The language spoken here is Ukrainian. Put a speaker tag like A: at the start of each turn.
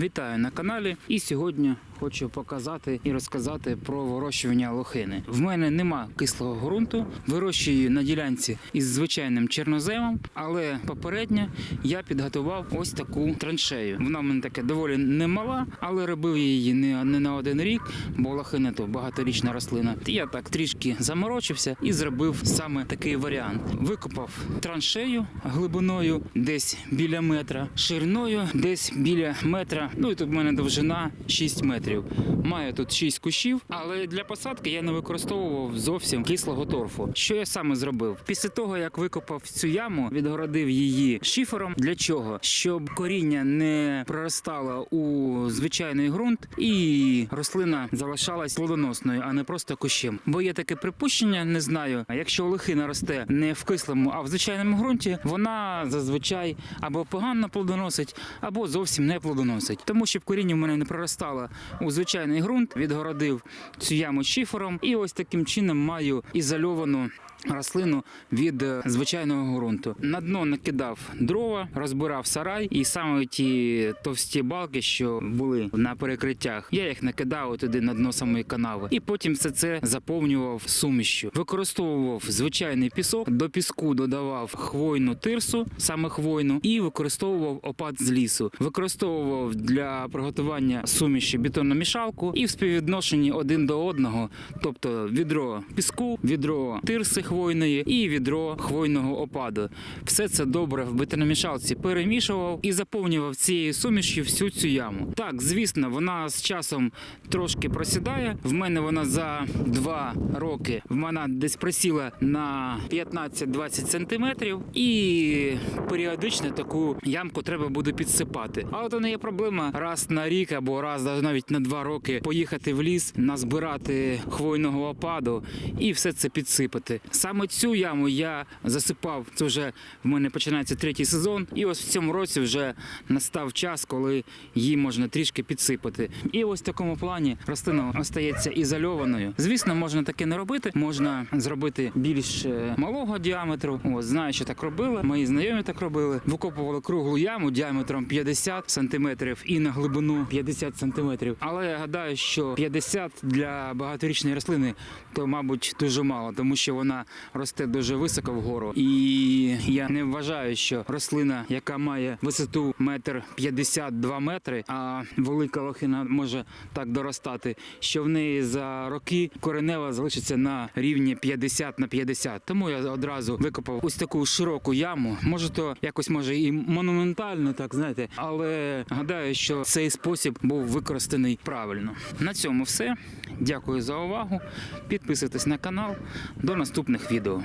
A: Вітаю на каналі. І сьогодні хочу показати і розказати про вирощування лохини. В мене нема кислого ґрунту, вирощую на ділянці із звичайним чорноземом, але попередньо я підготував ось таку траншею. Вона в мене така доволі немала, але робив її не, не на один рік, бо лохина то багаторічна рослина. Я так трішки заморочився і зробив саме такий варіант. Викопав траншею глибиною десь біля метра, шириною десь біля метра. Ну і тут в мене довжина 6 метрів. Маю тут 6 кущів, але для посадки я не використовував зовсім кислого торфу. Що я саме зробив? Після того, як викопав цю яму, відгородив її шифером. Для чого? Щоб коріння не проростало у звичайний ґрунт і рослина залишалась плодоносною, а не просто кущем. Бо є таке припущення, не знаю. Якщо лохина росте не в кислому, а в звичайному ґрунті, вона зазвичай або погано плодоносить, або зовсім не плодоносить. Тому щоб коріння в мене не проростало у звичайний ґрунт, відгородив цю яму шифером, і ось таким чином маю ізольовану. Рослину від е, звичайного ґрунту на дно накидав дрова, розбирав сарай, і саме ті товсті балки, що були на перекриттях, я їх накидав туди на дно самої канави, і потім все це заповнював сумішю. Використовував звичайний пісок, до піску додавав хвойну тирсу, саме хвойну, і використовував опад з лісу. Використовував для приготування суміші бетонну мішалку і в співвідношенні один до одного, тобто відро піску, відро тирси хвойної і відро хвойного опаду. Все це добре в бетономішалці перемішував і заповнював цією сумішю всю цю яму. Так, звісно, вона з часом трошки просідає. В мене вона за два роки в мене десь просіла на 15-20 сантиметрів, і періодично таку ямку треба буде підсипати. Але то не є проблема раз на рік або раз навіть на два роки поїхати в ліс, назбирати хвойного опаду і все це підсипати. Саме цю яму я засипав. Це вже в мене починається третій сезон, і ось в цьому році вже настав час, коли її можна трішки підсипати. І ось в такому плані рослина остається ізольованою. Звісно, можна таке не робити. Можна зробити більш е, малого діаметру. Ось знаю, що так робили. Мої знайомі так робили. Викопували круглу яму діаметром 50 сантиметрів і на глибину 50 сантиметрів. Але я гадаю, що 50 для багаторічної рослини то, мабуть, дуже мало, тому що вона росте дуже високо вгору. І я не вважаю, що рослина, яка має висоту метр 52 метри, а велика лохина може так доростати, що в неї за роки коренева залишиться на рівні 50 на 50. Тому я одразу викопав ось таку широку яму. Може, то якось може і монументально, так знаєте, але гадаю, що цей спосіб був використаний правильно. На цьому все. Дякую за увагу. Підписуйтесь на канал. До наступних відео.